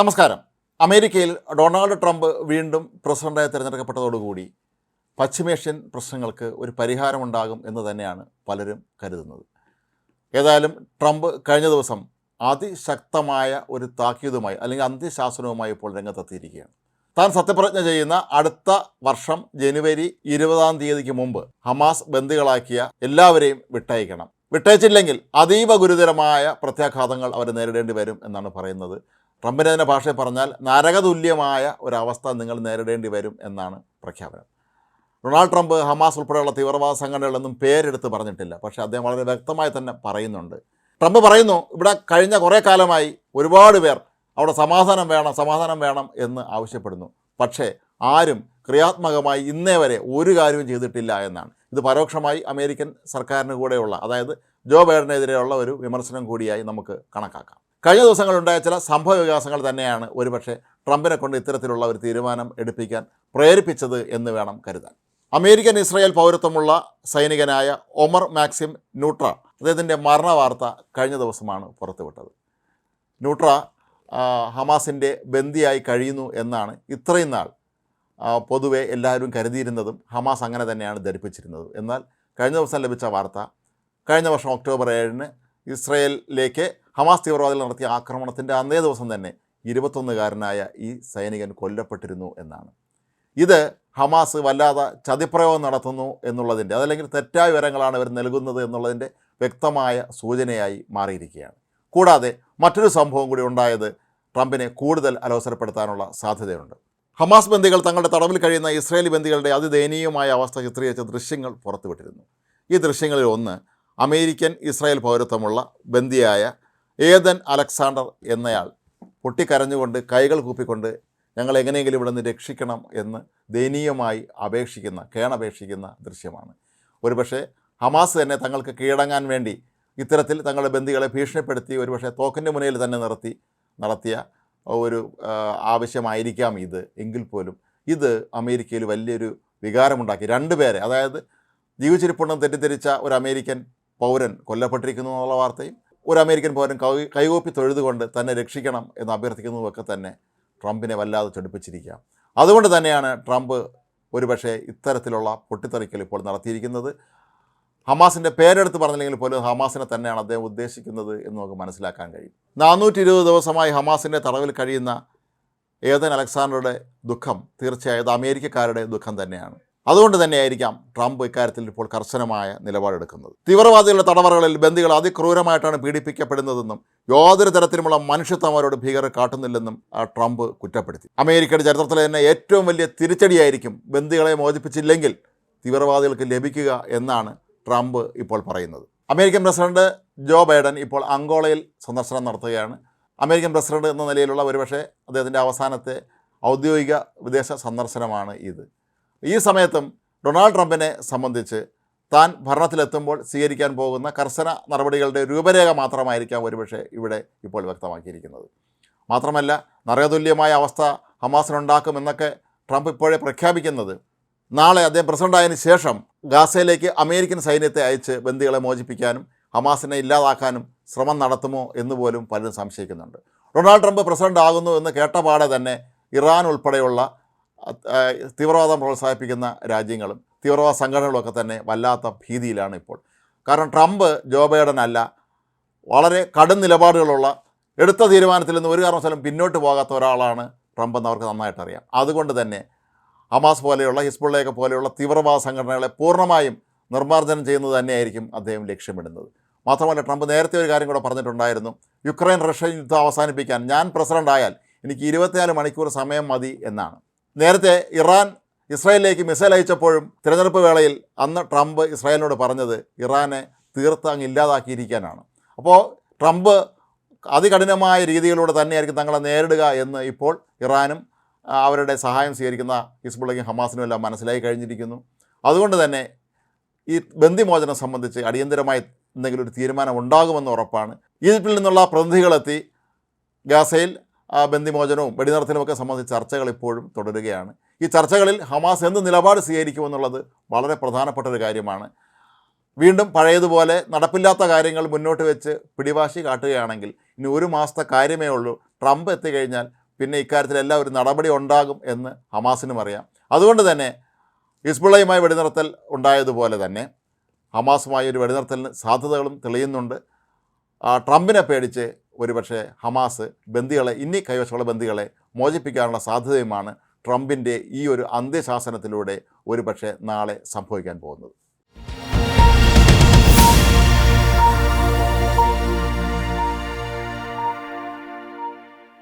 നമസ്കാരം. അമേരിക്കയിൽ Donald Trump വീണ്ടും പ്രസിഡന്റായി തിരഞ്ഞെടുക്കപ്പെട്ടതോടുകൂടി പശ്ചിമേഷ്യൻ പ്രശ്നങ്ങൾക്ക് ഒരു പരിഹാരമുണ്ടാകും എന്ന് തന്നെയാണ് പലരും കരുതുന്നത്. ഏതായാലും ട്രംപ് കഴിഞ്ഞ ദിവസം അതിശക്തമായ ഒരു താക്കീതുമായി അല്ലെങ്കിൽ അന്ത്യശാസനവുമായി ഇപ്പോൾ രംഗത്തെത്തിയിരിക്കുകയാണ്. താൻ സത്യപ്രതിജ്ഞ ചെയ്യുന്ന അടുത്ത വർഷം ജനുവരി ഇരുപതാം തീയതിക്ക് മുമ്പ് ഹമാസ് ബന്ദികളാക്കിയ എല്ലാവരെയും വിട്ടയക്കണം. വിട്ടയച്ചില്ലെങ്കിൽ അതീവ ഗുരുതരമായ പ്രത്യാഘാതങ്ങൾ അവർ നേരിടേണ്ടി വരും എന്നാണ് പറയുന്നത്. ട്രംപിന്റെ ഭാഷയിൽ പറഞ്ഞാൽ നരകതുല്യമായ ഒരവസ്ഥ നിങ്ങൾ നേരിടേണ്ടി വരും എന്നാണ് പ്രഖ്യാപനം. ഡൊണാൾഡ് ട്രംപ് ഹമാസ് ഉൾപ്പെടെയുള്ള തീവ്രവാദ സംഘടനകളൊന്നും പേരെടുത്ത് പറഞ്ഞിട്ടില്ല. പക്ഷേ അദ്ദേഹം വളരെ വ്യക്തമായി തന്നെ പറയുന്നുണ്ട്. ട്രംപ് പറയുന്നു ഇവിടെ കഴിഞ്ഞ കുറേ കാലമായി ഒരുപാട് പേർ അവിടെ സമാധാനം വേണം സമാധാനം വേണം എന്ന് ആവശ്യപ്പെടുന്നു. പക്ഷേ ആരും ക്രിയാത്മകമായി ഇന്നേ വരെ ഒരു കാര്യവും ചെയ്തിട്ടില്ല എന്നാണ്. ഇത് പരോക്ഷമായി അമേരിക്കൻ സർക്കാരിന് കൂടെയുള്ള അതായത് ജോ ബൈഡനെതിരെയുള്ള ഒരു വിമർശനം കൂടിയായി നമുക്ക് കണക്കാക്കാം. കഴിഞ്ഞ ദിവസങ്ങളുണ്ടായ ചില സംഭവ വികാസങ്ങൾ തന്നെയാണ് ഒരുപക്ഷെ ട്രംപിനെ കൊണ്ട് ഇത്തരത്തിലുള്ള ഒരു തീരുമാനം എടുപ്പിക്കാൻ പ്രേരിപ്പിച്ചത് എന്ന് വേണം കരുതാൻ. അമേരിക്കൻ ഇസ്രായേൽ പൗരത്വമുള്ള സൈനികനായ ഒമർ മാക്സിം ന്യൂട്ര അദ്ദേഹത്തിന്റെ മരണ വാർത്ത കഴിഞ്ഞ ദിവസമാണ് പുറത്തുവിട്ടത്. ന്യൂട്ര ഹമാസിന്റെ ബന്ദിയായി കഴിയുന്നു എന്നാണ് ഇത്രയും നാൾ പൊതുവെ എല്ലാവരും കരുതിയിരുന്നതും ഹമാസ് അങ്ങനെ തന്നെയാണ് ധരിപ്പിച്ചിരുന്നത്. എന്നാൽ കഴിഞ്ഞ ദിവസം ലഭിച്ച വാർത്ത കഴിഞ്ഞ വർഷം ഒക്ടോബർ ഏഴിന് ഇസ്രയേലിലേക്ക് ഹമാസ് തീവ്രവാദികൾ നടത്തിയ ആക്രമണത്തിന്റെ അന്നേ ദിവസം തന്നെ ഇരുപത്തൊന്നുകാരനായ ഈ സൈനികൻ കൊല്ലപ്പെട്ടിരുന്നു എന്നാണ്. ഇത് ഹമാസ് വല്ലാതെ ചതിപ്രയോഗം നടത്തുന്നു എന്നുള്ളതിന്റെ അതല്ലെങ്കിൽ തെറ്റായ വിവരങ്ങളാണ് ഇവർ നൽകുന്നത് എന്നുള്ളതിന്റെ വ്യക്തമായ സൂചനയായി മാറിയിരിക്കുകയാണ്. കൂടാതെ മറ്റൊരു സംഭവം കൂടി ഉണ്ടായത് ട്രംപിനെ കൂടുതൽ അലോസരപ്പെടുത്താനുള്ള സാധ്യതയുണ്ട്. ഹമാസ് ബന്ദികൾ തങ്ങളുടെ തടവിൽ കഴിയുന്ന ഇസ്രയേലി ബന്ദികളുടെ അതിദയനീയമായ അവസ്ഥ ചിത്രീകരിച്ച ദൃശ്യങ്ങൾ പുറത്തുവിട്ടിരുന്നു. ഈ ദൃശ്യങ്ങളിൽ ഒന്ന് അമേരിക്കൻ ഇസ്രായേൽ പൗരത്വമുള്ള ബന്ദിയായ ഏതൻ അലക്സാണ്ടർ എന്നയാൾ പൊട്ടിക്കരഞ്ഞുകൊണ്ട് കൈകൾ കൂപ്പിക്കൊണ്ട് ഞങ്ങൾ എങ്ങനെയെങ്കിലും ഇവിടെ നിന്ന് രക്ഷിക്കണം എന്ന് ദയനീയമായി അപേക്ഷിക്കുന്ന കേണപേക്ഷിക്കുന്ന ദൃശ്യമാണ്. ഒരുപക്ഷെ ഹമാസ് തന്നെ തങ്ങൾക്ക് കീഴടങ്ങാൻ വേണ്ടി ഇത്തരത്തിൽ തങ്ങളുടെ ബന്ധികളെ ഭീഷണിപ്പെടുത്തി ഒരുപക്ഷെ തോക്കിന്റെ മുനയിൽ തന്നെ നിർത്തി നടത്തിയ ഒരു ആവശ്യമായിരിക്കാം ഇത് എങ്കിൽ പോലും. ഇത് അമേരിക്കയിൽ വലിയൊരു വികാരമുണ്ടാക്കി. രണ്ടുപേരെ അതായത് ജീവിച്ചിരിപ്പുണ്ടെന്ന് തെറ്റിദ്ധരിച്ച ഒരു അമേരിക്കൻ പൗരൻ കൊല്ലപ്പെട്ടിരിക്കുന്നു എന്നുള്ള വാർത്തയും ഒരു അമേരിക്കൻ പൗരൻ കൈ കൈകോപ്പി തൊഴുതുകൊണ്ട് തന്നെ രക്ഷിക്കണം എന്ന് അഭ്യർത്ഥിക്കുന്നതുമൊക്കെ തന്നെ ട്രംപിനെ വല്ലാതെ ചൊടിപ്പിച്ചിരിക്കാം അതുകൊണ്ട് തന്നെയാണ് ട്രംപ് ഒരുപക്ഷെ ഇത്തരത്തിലുള്ള പൊട്ടിത്തെറിക്കൽ ഇപ്പോൾ നടത്തിയിരിക്കുന്നത്. ഹമാസിന്റെ പേരെടുത്ത് പറഞ്ഞില്ലെങ്കിൽ പോലും ഹമാസിനെ തന്നെയാണ് അദ്ദേഹം ഉദ്ദേശിക്കുന്നത് എന്ന് നമുക്ക് മനസ്സിലാക്കാൻ കഴിയും. നാനൂറ്റി ഇരുപത് ദിവസമായി ഹമാസിന്റെ തടവിൽ കഴിയുന്ന ഏതൻ അലക്സാണ്ടറുടെ ദുഃഖം തീർച്ചയായും അമേരിക്കക്കാരുടെ ദുഃഖം തന്നെയാണ്. അതുകൊണ്ട് തന്നെയായിരിക്കാം ട്രംപ് ഇക്കാര്യത്തിൽ ഇപ്പോൾ കർശനമായ നിലപാടെടുക്കുന്നത്. തീവ്രവാദികളുടെ തടവറകളിൽ ബന്ദികൾ അതിക്രൂരമായിട്ടാണ് പീഡിപ്പിക്കപ്പെടുന്നതെന്നും യാതൊരു തരത്തിലുമുള്ള മനുഷ്യത്വം അവരോട് ഭീകരർ കാട്ടുന്നില്ലെന്നും ട്രംപ് കുറ്റപ്പെടുത്തി. അമേരിക്കയുടെ ചരിത്രത്തിലെ തന്നെ ഏറ്റവും വലിയ തിരിച്ചടിയായിരിക്കും ബന്ദികളെ മോചിപ്പിച്ചില്ലെങ്കിൽ തീവ്രവാദികൾക്ക് ലഭിക്കുക എന്നാണ് ട്രംപ് ഇപ്പോൾ പറയുന്നത്. അമേരിക്കൻ പ്രസിഡന്റ് ജോ ബൈഡൻ ഇപ്പോൾ അങ്കോളയിൽ സന്ദർശനം നടത്തുകയാണ്. അമേരിക്കൻ പ്രസിഡന്റ് എന്ന നിലയിലുള്ള ഒരുപക്ഷെ അദ്ദേഹത്തിന്റെ അവസാനത്തെ ഔദ്യോഗിക വിദേശ സന്ദർശനമാണ് ഇത്. ഈ സമയത്തും ഡൊണാൾഡ് ട്രംപിനെ സംബന്ധിച്ച് താൻ ഭരണത്തിലെത്തുമ്പോൾ സ്വീകരിക്കാൻ പോകുന്ന കർശന നടപടികളുടെ രൂപരേഖ മാത്രമായിരിക്കാം ഒരുപക്ഷെ ഇവിടെ ഇപ്പോൾ വ്യക്തമാക്കിയിരിക്കുന്നത്. മാത്രമല്ല നരകതുല്യമായ അവസ്ഥ ഹമാസിനുണ്ടാക്കുമെന്നൊക്കെ ട്രംപ് ഇപ്പോഴേ പ്രഖ്യാപിക്കുന്നത്. നാളെ അദ്ദേഹം പ്രസിഡന്റായതിനു ശേഷം ഗാസയിലേക്ക് അമേരിക്കൻ സൈന്യത്തെ അയച്ച് ബന്ദികളെ മോചിപ്പിക്കാനും ഹമാസിനെ ഇല്ലാതാക്കാനും ശ്രമം നടത്തുമോ എന്ന് പോലും പലരും സംശയിക്കുന്നുണ്ട്. ഡൊണാൾഡ് ട്രംപ് പ്രസിഡന്റ് ആകുന്നു എന്ന് കേട്ടപാടെ തന്നെ ഇറാൻ ഉൾപ്പെടെയുള്ള തീവ്രവാദം പ്രോത്സാഹിപ്പിക്കുന്ന രാജ്യങ്ങളും തീവ്രവാദ സംഘടനകളൊക്കെ തന്നെ വല്ലാത്ത ഭീതിയിലാണ് ഇപ്പോൾ. കാരണം ട്രംപ് ജോ ബൈഡൻ അല്ല. വളരെ കടും നിലപാടുകളുള്ള എടുത്ത തീരുമാനത്തിൽ നിന്ന് ഒരു കാരണവശാലും പിന്നോട്ട് പോകാത്ത ഒരാളാണ് ട്രംപ് എന്ന് അവർക്ക് നന്നായിട്ട് അറിയാം. അതുകൊണ്ട് തന്നെ ഹമാസ് പോലെയുള്ള ഹിസ്ബുള്ളയൊക്കെ പോലെയുള്ള തീവ്രവാദ സംഘടനകളെ പൂർണമായും നിർമ്മാർജനം ചെയ്യുന്നത് തന്നെയായിരിക്കും അദ്ദേഹം ലക്ഷ്യമിടുന്നത്. മാത്രമല്ല ട്രംപ് നേരത്തെ ഒരു കാര്യം കൂടെ പറഞ്ഞിട്ടുണ്ടായിരുന്നു. യുക്രൈൻ റഷ്യ യുദ്ധം അവസാനിപ്പിക്കാൻ ഞാൻ പ്രസിഡന്റ് ആയാൽ എനിക്ക് ഇരുപത്തിനാല് മണിക്കൂർ സമയം മതി എന്നാണ്. നേരത്തെ ഇറാൻ ഇസ്രായേലിലേക്ക് മിസൈൽ അയച്ചപ്പോഴും തിരഞ്ഞെടുപ്പ് വേളയിൽ അന്ന് ട്രംപ് ഇസ്രായേലിനോട് പറഞ്ഞത് ഇറാനെ തീർത്ത് അങ്ങ് ഇല്ലാതാക്കിയിരിക്കാനാണ്. അപ്പോൾ ട്രംപ് അതികഠിനമായ രീതിയിലൂടെ തന്നെയായിരിക്കും തങ്ങളെ നേരിടുക എന്ന് ഇപ്പോൾ ഇറാനും അവരുടെ സഹായം സ്വീകരിക്കുന്ന ഹിസ്ബുള്ളയ്ക്കും ഹമാസിനും എല്ലാം മനസ്സിലായി കഴിഞ്ഞിരിക്കുന്നു. അതുകൊണ്ട് തന്നെ ഈ ബന്ദിമോചനം സംബന്ധിച്ച് അടിയന്തരമായി എന്തെങ്കിലും ഒരു തീരുമാനം ഉണ്ടാകുമെന്ന് ഉറപ്പാണ്. ഈജിപ്തിൽ നിന്നുള്ള പ്രതിനിധികളെത്തി ഗാസയിൽ ബന്ദിമോചനവും വെടിനിർത്തലുമൊക്കെ സംബന്ധിച്ച് ചർച്ചകൾ ഇപ്പോഴും തുടരുകയാണ്. ഈ ചർച്ചകളിൽ ഹമാസ് എന്ത് നിലപാട് സ്വീകരിക്കുമെന്നുള്ളത് വളരെ പ്രധാനപ്പെട്ട ഒരു കാര്യമാണ്. വീണ്ടും പഴയതുപോലെ നടപ്പില്ലാത്ത കാര്യങ്ങൾ മുന്നോട്ട് വെച്ച് പിടിവാശി കാട്ടുകയാണെങ്കിൽ ഇനി ഒരു മാസത്തെ കാര്യമേ ഉള്ളൂ. ട്രംപ് എത്തിക്കഴിഞ്ഞാൽ പിന്നെ ഇക്കാര്യത്തിലെല്ലാം ഒരു നടപടി ഉണ്ടാകും എന്ന് ഹമാസിനും അറിയാം. അതുകൊണ്ട് തന്നെ ഹിസ്ബുള്ളയുമായി വെടിനിർത്തൽ ഉണ്ടായതുപോലെ തന്നെ ഹമാസുമായി ഒരു വെടിനിർത്തലിന് സാധ്യതകളും തെളിയുന്നുണ്ട്. ട്രംപിനെ പേടിച്ച് ഒരുപക്ഷെ ഹമാസ് ബന്ദികളെ ഇനി കൈവശമുള്ള ബന്ദികളെ മോചിപ്പിക്കാനുള്ള സാധ്യതയുമാണ് ട്രംപിന്റെ ഈ ഒരു അന്ത്യശാസനത്തിലൂടെ ഒരുപക്ഷെ നാളെ സംഭവിക്കാൻ പോകുന്നത്.